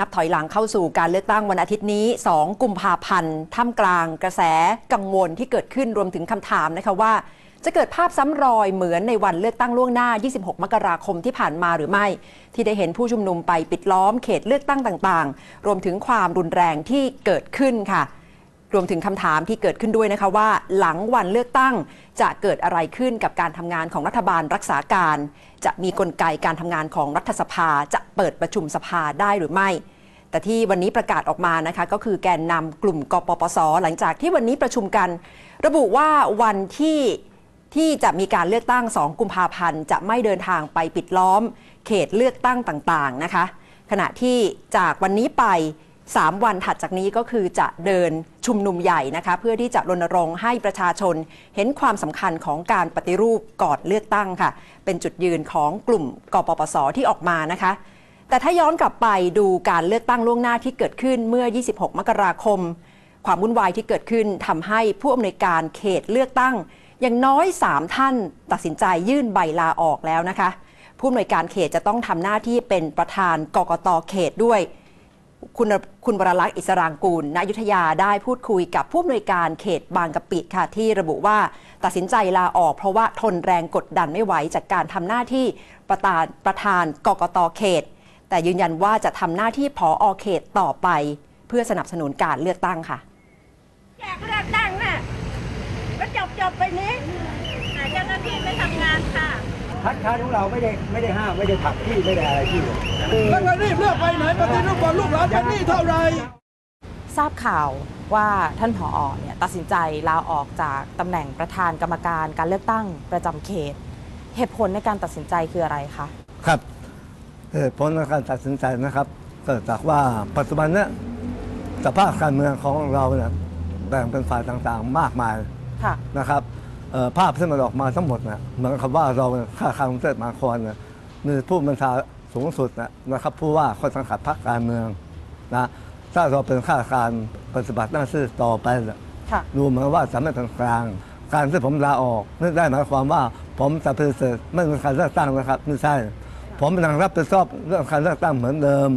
นับถอยหลังเข้าสู่การเลือกตั้งวันอาทิตย์นี้ 2 กุมภาพันธ์ ท่ามกลางกระแสกังวลที่เกิดขึ้นรวมถึงคำถามนะคะว่า จะเกิดภาพซ้ำรอยเหมือนในวันเลือกตั้งล่วงหน้า 26 มกราคมที่ผ่านมาหรือไม่ ที่ได้เห็นผู้ชุมนุมไปปิดล้อมเขตเลือกตั้งต่างๆ รวมถึงความรุนแรงที่เกิดขึ้นค่ะ รวมถึงคำถามที่เกิดขึ้นด้วยนะคะว่า หลังวันเลือกตั้งจะเกิดอะไรขึ้นกับการทำงานของรัฐบาลรักษาการ จะมีกลไกการทำงานของรัฐสภาจะเปิดประชุมสภาได้หรือไม่ แต่ที่วันนี้ประกาศออกมานะคะ ก็คือแกนนำกลุ่มกปปส หลังจากที่วันนี้ประชุมกัน ระบุว่าวันที่ที่จะมีการเลือกตั้ง 2 กุมภาพันธ์ จะไม่เดินทางไปปิดล้อม เขตเลือกตั้งต่างๆนะคะ ขณะที่จากวันนี้ไป 3 วันถัดจากนี้ก็คือจะเดินชุมนุมใหญ่นะคะ เพื่อที่จะรณรงค์ให้ประชาชนเห็นความสำคัญของการปฏิรูปก่อนเลือกตั้งค่ะ เป็นจุดยืนของกลุ่มกปปสที่ออกมานะคะ แต่ถ้าย้อนกลับไปดูการเลือกตั้งล่วงหน้าที่เกิดขึ้นเมื่อ 26 มกราคม ความวุ่นวายที่เกิดขึ้นทำให้ผู้อำนวยการเขตเลือกตั้งอย่างน้อย 3 ท่านตัดสินใจยื่นใบลาออกแล้วนะคะ ผู้อำนวยการเขตจะต้องทำหน้าที่เป็นประธานกกตเขตด้วย คุณคุณวรลักษณ์อิสรางกูลณอยุทธยาได้พูดคุยกับผู้อำนวยการเขตบางกะปิค่ะที่ระบุว่าตัดสินใจลาออกเพราะว่าทนแรงกดดันไม่ไหวจากการทำหน้าที่ประธานประธานกกตเขต แต่ยืนยันว่าจะทำหน้าที่ผออเขตต่อไป เพื่อสนับสนุนการเลือกตั้งค่ะอยากเลือกตั้งน่ะก็จบจบๆไปนี้หาเจ้าหน้าที่ไม่ทำงานค่ะ คัดค้านของเราไม่ได้ไม่ได้ห้ามไม่ได้ผลักที่ไม่ได้อะไรที่แล้วก็รีบเลือกไปไหนปฏิรูปก่อนลูกหลานเป็นหนี้เท่าไหรทราบข่าวว่าท่านผอเนี่ยตัดสินใจลาออกจากตำแหน่งประธานกรรมการการเลือกตั้งประจำเขต เหตุผลในการตัดสินใจคืออะไรคะครับเหตุผลในการตัดสินใจนะครับเกิดจากว่าปัจจุบันเนี้ยสภาพการเมืองของเราเนี่ยแบ่งเป็นฝ่ายต่างๆ มากมายค่ะนะครับเอ่อ ภาพที่มันออกมาทั้งหมดเนี่ยเหมือนกับว่าเราเนี่ยข้าคารกรุงเทพมหานครเนี่ยมีผู้บัญชาสูงสุดนะนะครับผู้ว่าคนสังกัดพรรคการเมืองนะถ้าเราเป็นข้าราชการปฏิบัติหน้าที่ต่อไปเนี่ยค่ะดูเหมือนว่าจะไม่เป็นกลางการที่ผมลาออกไม่ได้หมายความว่าผมจะปฏิเสธไม่มีการเลือกตั้งนะครับไม่ใช่ ผมยังรับผิดชอบเรื่องการเลือกตั้งเหมือนเดิม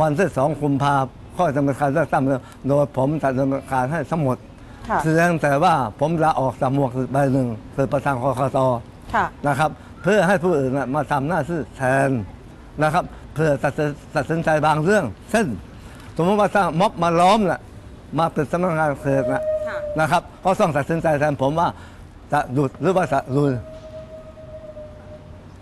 วันที่สองกุมภาพันธ์ก็จะมีการเลือกตั้งเหมือนเดิมโดยผมจะดำเนินการให้ทั้งหมด ค่ะเพียงแต่ว่าผมลาออกจากหมวกใบหนึ่งคือประธานกกตค่ะ นะครับ เพื่อให้ผู้อื่นน่ะมาทำหน้าที่แทนนะครับเพื่อตัดสินตัดสินใจบางเรื่อง เช่น สมมติว่าถ้าม็อบมาล้อมน่ะมาปิดสำนักงานเขตนะค่ะ นะครับก็ต้องตัดสินใจแทนผมว่าจะหยุดหรือว่าจะลุย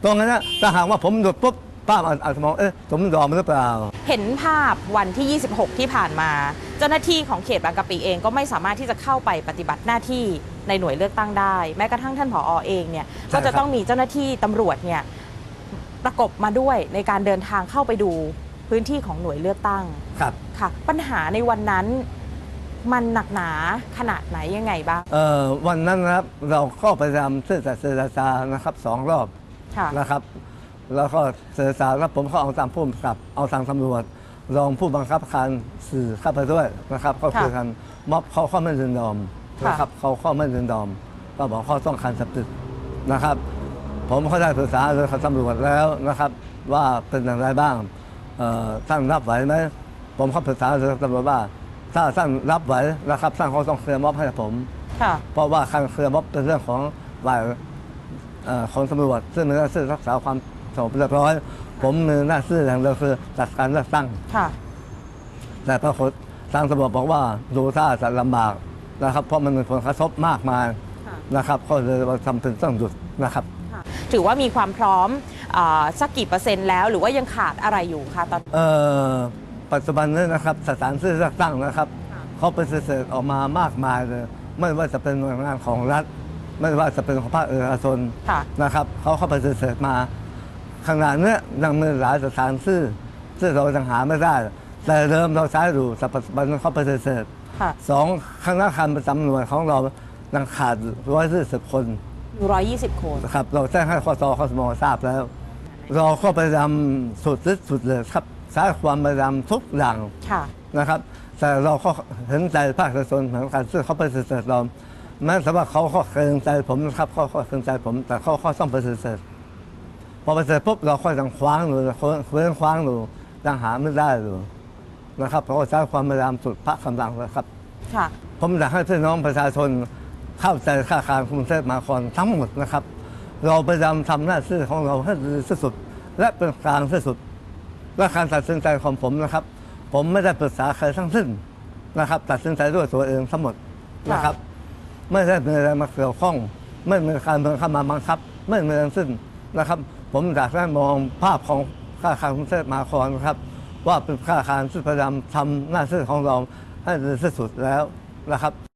ตรงนั้นนะถ้าหากว่าผมหยุดปุ๊บ ป้าอาอาจจะมองเอ๊ะผมยอมหรือเปล่า เห็นภาพวันที่ 26 ที่ผ่านมา เจ้าหน้าที่ของเขตบางกะปิเองก็ไม่สามารถที่จะเข้าไปปฏิบัติหน้าที่ในหน่วยเลือกตั้งได้ แม้กระทั่งท่านผอเองเนี่ยใช่ก็จะครับต้องมีเจ้าหน้าที่ตำรวจเนี่ยประกบมาด้วยในการเดินทางเข้าไปดูพื้นที่ของหน่วยเลือกตั้งครับค่ะ ปัญหาในวันนั้นมันหนักหนาขนาดไหนยังไงบ้างเอ่อวันนั้นนะครับเราก็พยายามที่จะเจรจานะครับสองรอบค่ะนะครับ แล้วก็เจรจาแล้วผมก็เอาตามผู้กำกับ เอาทางตำรวจ รองผู้บังคับการสื่อเข้าไปด้วยนะครับ ก็คือค่ะกันม็อบเขาก็ไม่ยินยอมค่ะนะครับเขาก็ไม่ยินยอม ก็บอกเขาต้องการจับตึกนะครับ ผมก็ได้ปรึกษาเลยกับตำรวจแล้วนะครับ ว่าเป็นอย่างไรบ้างเอ่อท่านรับไหวไหมผมก็ปรึกษาเลยกับตำรวจว่า ถ้าท่านรับไหวนะครับท่านก็ต้องเคลียร์ม็อบให้ผมค่ะเพราะว่าการเคลียร์ม็อบเป็นเรื่องของฝ่ายเอ่อของตำรวจซึ่งมีหน้าที่รักษาความ สงบเรียบร้อย ผมมีหน้าที่อย่างเดียวคือจัดการเลือกตั้ง ค่ะ แต่ปรากฏทางตำรวจบอกว่าดูท่าจะลำบากนะครับ เพราะมันมีผลกระทบมากมายค่ะ นะครับ ก็เลยทำเป็นต้องหยุดนะครับ ถือว่ามีความพร้อมเออสักกี่เปอร์เซ็นต์แล้ว หรือว่ายังขาดอะไรอยู่คะตอน เอ่อปัจจุบันนี้นะครับสถานที่เลือกตั้งนะครับค่ะเขาปฏิเสธออกมามากมายเลยไม่ว่าจะเป็นหน่วยงานของรัฐ ไม่ว่าจะเป็นของภาคเอกชนค่ะ นะครับเขาเข้าปฏิเสธมา ขณะเนี้ยยังมีหลายสถานที่ที่เรายังหาไม่ได้ แต่เดิมเราใช้อยู่แต่ปัจจุบันเขาปฏิเสธค่ะสองคณะการประจำหน่วยของเรายังขาดร้อยยี่สิบคนอยู่ร้อยยี่สิบคนนะครับ เราแจ้งให้คอสคอสมทราบแล้ว เราก็พยายามสุดที่สุดเลยครับใช้ความพยายามทุกอย่างค่ะนะครับ แต่เราก็เห็นใจภาคเอกชนเหมือนกันซึ่งเขาปฏิเสธเราแม้แต่ว่าเขาก็เกรงใจผมนะครับเขาก็เกรงใจผม แต่เขาก็ต้องปฏิเสธ พอปฏิเสธปุ๊บเราก็ยังคว้างอยู่เคว้งคว้างอยู่ยังหาไม่ได้อยู่นะครับเราก็ใช้ความพยายามสุดพระกำลังนะครับ ค่ะ ผมอยากให้พี่น้องประชาชนเข้าใจข้าราชการกรุงเทพมหานครทั้งหมดนะครับ เราพยายามทำหน้าที่ของเราให้ดีที่สุด และเป็นกลางที่สุด และการตัดสินใจของผมนะครับ ผมไม่ได้ปรึกษาใครทั้งสิ้นนะครับ ตัดสินใจด้วยตัวเองทั้งหมดนะครับ ไม่ได้มีอะไรมาเกี่ยวข้อง ไม่มีการเมืองเข้ามาบังคับ ไม่มีทั้งสิ้น นะครับ ผมอยากให้มองภาพของข้าราชการกรุงเทพมหานครนะครับ ว่าเป็นข้าราชการที่พยายามทำหน้าที่ของเราให้ดีที่สุดแล้วนะครับ